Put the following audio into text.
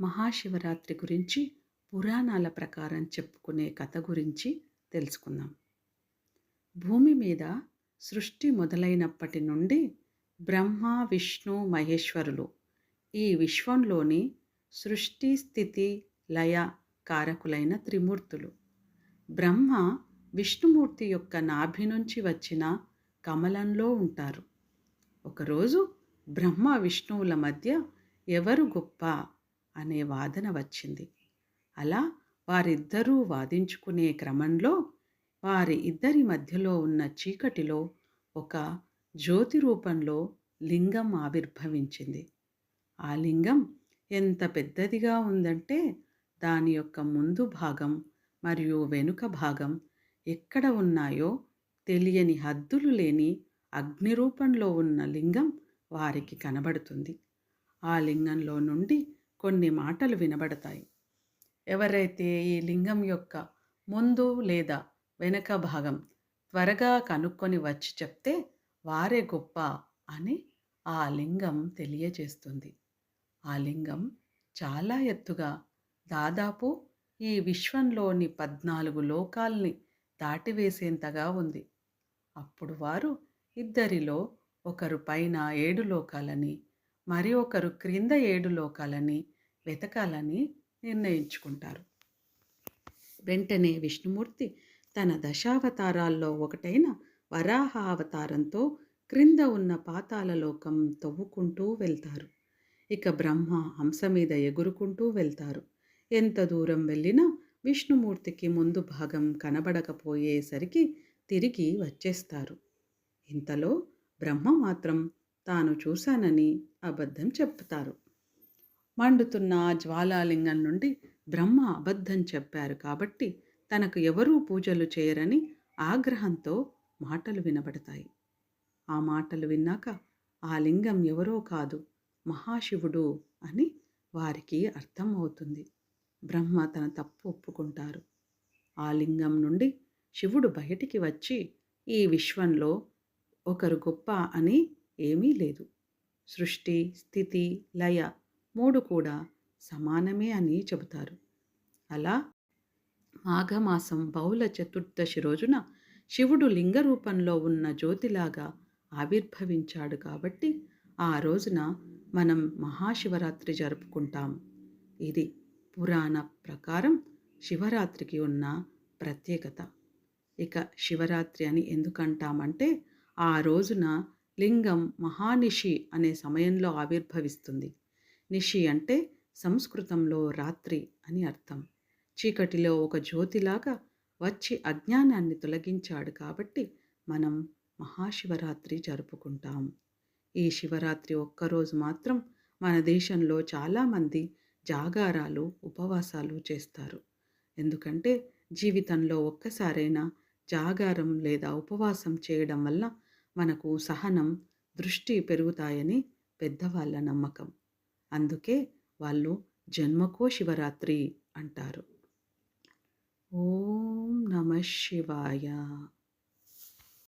మహాశివరాత్రి గురించి పురాణాల ప్రకారం చెప్పుకునే కథ గురించి తెలుసుకుందాం. భూమి మీద సృష్టి మొదలైనప్పటి నుండి బ్రహ్మ విష్ణు మహేశ్వరులు ఈ విశ్వంలోని సృష్టి స్థితి లయ కారకులైన త్రిమూర్తులు. బ్రహ్మ విష్ణుమూర్తి యొక్క నాభి నుంచి వచ్చిన కమలంలో ఉంటారు. ఒకరోజు బ్రహ్మ విష్ణువుల మధ్య ఎవరు గొప్ప? అనే వాదన వచ్చింది. అలా వారిద్దరూ వాదించుకునే క్రమంలో వారి ఇద్దరి మధ్యలో ఉన్న చీకటిలో ఒక జ్యోతి రూపంలో లింగం ఆవిర్భవించింది. ఆ లింగం ఎంత పెద్దదిగా ఉందంటే దాని యొక్క ముందు భాగం మరియు వెనుక భాగం ఎక్కడ ఉన్నాయో తెలియని హద్దులు లేని అగ్ని రూపంలో ఉన్న లింగం వారికి కనబడుతుంది. ఆ లింగంలో నుండి కొన్ని మాటలు వినబడతాయి. ఎవరైతే ఈ లింగం యొక్క ముందు లేదా వెనక భాగం త్వరగా కనుక్కొని వచ్చి చెప్తే వారే గొప్ప అని ఆ లింగం తెలియజేస్తుంది. ఆ లింగం చాలా ఎత్తుగా దాదాపు ఈ విశ్వంలోని పద్నాలుగు లోకాల్ని దాటివేసేంతగా ఉంది. అప్పుడు వారు ఇద్దరిలో ఒకరు పైన ఏడు లోకాలని మరి ఒకరు క్రింద ఏడు లోకాలని వెతకాలని నిర్ణయించుకుంటారు. వెంటనే విష్ణుమూర్తి తన దశావతారాల్లో ఒకటైన వరాహ అవతారంతో క్రింద ఉన్న పాతాల లోకం తవ్వుకుంటూ వెళ్తారు. ఇక బ్రహ్మ హంస మీద ఎగురుకుంటూ వెళ్తారు. ఎంత దూరం వెళ్ళినా విష్ణుమూర్తికి ముందు భాగం కనబడకపోయేసరికి తిరిగి వచ్చేస్తారు. ఇంతలో బ్రహ్మ మాత్రం తాను చూశానని అబద్ధం చెప్తారు. మండుతున్న జ్వాలాలింగం నుండి బ్రహ్మ అబద్ధం చెప్పారు కాబట్టి తనకు ఎవరూ పూజలు చేయరని ఆగ్రహంతో మాటలు వినబడతాయి. ఆ మాటలు విన్నాక ఆ లింగం ఎవరో కాదు మహాశివుడు అని వారికి అర్థం అవుతుంది బ్రహ్మ తన తప్పు ఒప్పుకుంటారు. ఆ లింగం నుండి శివుడు బయటికి వచ్చి ఈ విశ్వంలో ఒకరు గొప్ప అని ఏమీ లేదు. సృష్టి స్థితి లయ మూడు కూడా సమానమే అని చెబుతారు. అలా మాఘమాసం బహుళ చతుర్దశి రోజున శివుడు లింగ రూపంలో ఉన్న జ్యోతిలాగా ఆవిర్భవించాడు కాబట్టి ఆ రోజున మనం మహాశివరాత్రి జరుపుకుంటాం. ఇది పురాణ ప్రకారం శివరాత్రికి ఉన్న ప్రత్యేకత. ఇక శివరాత్రి అని ఎందుకంటామంటే ఆ రోజున లింగం మహానిషి అనే సమయంలో ఆవిర్భవిస్తుంది. నిషి అంటే సంస్కృతంలో రాత్రి అని అర్థం. చీకటిలో ఒక జ్యోతిలాగా వచ్చి అజ్ఞానాన్ని తొలగించాడు కాబట్టి మనం మహాశివరాత్రి జరుపుకుంటాం. ఈ శివరాత్రి ఒక్కరోజు మాత్రం మన దేశంలో చాలామంది జాగారాలు ఉపవాసాలు చేస్తారు. ఎందుకంటే జీవితంలో ఒక్కసారైనా జాగారం లేదా ఉపవాసం చేయడం వల్ల మనకు సహనం దృష్టి పెరుగుతాయని పెద్దవాళ్ళ నమ్మకం. అందుకే వాళ్ళు జన్మకో శివరాత్రి అంటారు. ఓం నమ శివాయ.